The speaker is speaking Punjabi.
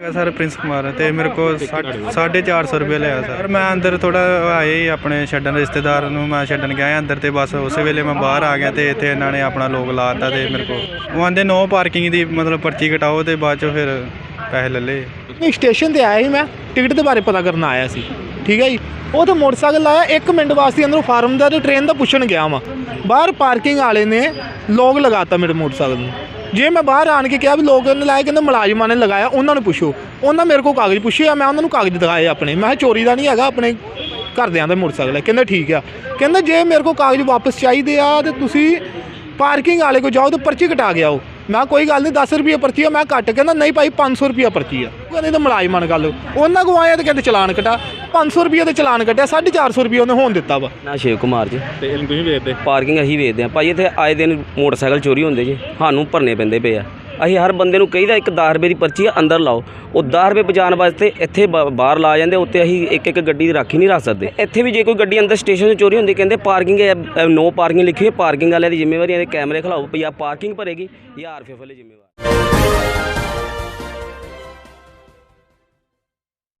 Sir, Prince Kumar. ਤੇ ਮੇਰੇ ਕੋਲ 450 ਰੁਪਏ ਲਿਆ ਸਰ। ਮੈਂ ਅੰਦਰ ਥੋੜਾ ਆਏ ਹੀ ਆਪਣੇ ਛੱਡਣ ਰਿਸ਼ਤੇਦਾਰ ਨੂੰ, ਮੈਂ ਛੱਡਣ ਗਿਆ ਅੰਦਰ ਤੇ ਬਸ ਉਸੇ ਵੇਲੇ ਮੈਂ ਬਾਹਰ ਆ ਗਿਆ ਤੇ ਇੱਥੇ ਇਹਨਾਂ ਨੇ ਆਪਣਾ ਲੋਕ ਲਾਤਾ ਤੇ ਮੇਰੇ ਕੋਲ। ਉਹ ਆਂਦੇ ਨੋ ਪਾਰਕਿੰਗ ਦੀ ਮਤਲਬ ਪਰਚੀ ਕਟਾਓ ਤੇ ਬਾਅਦ ਚੋਂ ਫਿਰ ਪੈਸੇ ਲੈ ਲਏ। ਨਹੀਂ ਸਟੇਸ਼ਨ ਤੇ ਆਇਆ ਸੀ ਮੈਂ ਟਿਕਟ ਦੇ ਬਾਰੇ ਪਤਾ ਕਰਨ ਆਇਆ ਸੀ। ਠੀਕ ਹੈ ਜੀ? ਉਹ ਤਾਂ ਮੋਟਰਸਾਈਕਲ ਲਾਇਆ 1 ਮਿੰਟ ਵਾਸਤੇ ਅੰਦਰੋਂ ਫਾਰਮ ਦਾ ਤੇ ਟ੍ਰੇਨ ਦਾ ਪੁੱਛਣ ਗਿਆ ਵਾਂ। ਬਾਹਰ ਪਾਰਕਿੰਗ ਵਾਲੇ ਨੇ ਲੋਕ ਲਗਾਤਾ ਮੇਰੇ ਮੋਟਰਸਾਈਕਲ ਨੂੰ। ਜੇ ਮੈਂ ਬਾਹਰ ਆਣ ਕੇ ਕਿਹਾ ਵੀ ਲੋਕ ਨੇ ਲਾਇਆ, ਕਹਿੰਦੇ ਮੁਲਾਜ਼ਮਾਂ ਨੇ ਲਗਾਇਆ, ਉਹਨਾਂ ਨੂੰ ਪੁੱਛੋ। ਉਹਨਾਂ ਮੇਰੇ ਕੋਲ ਕਾਗਜ਼ ਪੁੱਛੇ ਆ ਮੈਂ ਉਹਨਾਂ ਨੂੰ ਕਾਗਜ਼ ਦਿਖਾਏ ਆਪਣੇ। ਮੈਂ ਕਿਹਾ ਚੋਰੀ ਦਾ ਨਹੀਂ ਹੈਗਾ, ਆਪਣੇ ਘਰਦਿਆਂ ਦਾ ਮੋਟਰਸਾਈਕਲ ਹੈ। ਕਹਿੰਦੇ ਠੀਕ ਆ। ਕਹਿੰਦਾ ਜੇ ਮੇਰੇ ਕੋਲ ਕਾਗਜ਼ ਵਾਪਸ ਚਾਹੀਦੇ ਆ, ਤੇ ਤੁਸੀਂ ਪਾਰਕਿੰਗ ਵਾਲੇ ਕੋਲ ਜਾਓ ਤੇ ਪਰਚੀ ਕਟਾ ਕੇ ਆਓ। ਮੈਂ ਕੋਈ ਗੱਲ ਨਹੀਂ 10 ਰੁਪਏ ਪਰਚੀ ਆ ਮੈਂ ਘੱਟ ਕਹਿੰਦਾ ਨਹੀਂ ਭਾਈ 500 ਰੁਪਏ ਪਰਚੀ ਆ। ਉਹ ਕਹਿੰਦੇ ਤਾਂ ਮੁਲਾਜ਼ਮਾਂ ਨਾਲ ਗੱਲ। ਉਹਨਾਂ ਕੋ ਆਇਆ ਤੇ ਕਹਿੰਦੇ ਚਲਾਨ ਕਟਾ। 500 ਰੁਪਏ ਦੇ ਚਲਾਨ ਕੱਟਿਆ 450 ਰੁਪਏ ਉਹਨੇ ਹੋਣ ਦਿੱਤਾ ਵਾ। ਨਾ ਸ਼ਿਵ ਕੁਮਾਰ ਜੀ। ਤੇ ਇਹਨੂੰ ਤੁਸੀਂ ਵੇਚਦੇ? ਪਾਰਕਿੰਗ ਅਸੀਂ ਵੇਚਦੇ ਆ। ਭਾਈ ਇੱਥੇ ਆਏ ਦਿਨ ਮੋਟਰਸਾਈਕਲ ਚੋਰੀ ਹੁੰਦੇ ਜੀ। ਸਾਨੂੰ ਭਰਨੇ ਪੈਂਦੇ ਪਏ ਆ। ਅਸੀਂ ਹਰ ਬੰਦੇ ਨੂੰ ਕਹੀਦਾ, ਇੱਕ 10 ਰੁਪਏ ਦੀ ਪਰਚੀ ਆ, ਅੰਦਰ ਲਾਓ। ਉਹ 10 ਰੁਪਏ ਪਹੁੰਚਾਉਣ ਵਾਸਤੇ ਇੱਥੇ ਬ- ਬਾਹਰ ਲਾ ਜਾਂਦੇ, ਉੱਤੇ ਅਸੀਂ ਇੱਕ ਇੱਕ ਗੱਡੀ ਦੀ ਰਾਖੀ ਨਹੀਂ ਰੱਖ ਸਕਦੇ। ਇੱਥੇ ਵੀ ਜੇ ਕੋਈ ਗੱਡੀ ਅੰਦਰ ਸਟੇਸ਼ਨ 'ਚ ਚੋਰੀ ਹੁੰਦੀ, ਕਹਿੰਦੇ ਪਾਰਕਿੰਗ ਹੈ ਨੋ ਪਾਰਕਿੰਗ ਲਿਖੀ ਹੋਈ, ਪਾਰਕਿੰਗ ਵਾਲਿਆਂ ਦੀ ਜ਼ਿੰਮੇਵਾਰੀ ਹੈ ਕੈਮਰੇ ਖਿਲਾਓ, ਵੀ ਆ ਪਾਰਕਿੰਗ ਭਰੇਗੀ ਜਾਂ ਆਰਫੀਐਫ ਵਾਲੇ ਜ਼ਿੰਮੇਵਾਰ।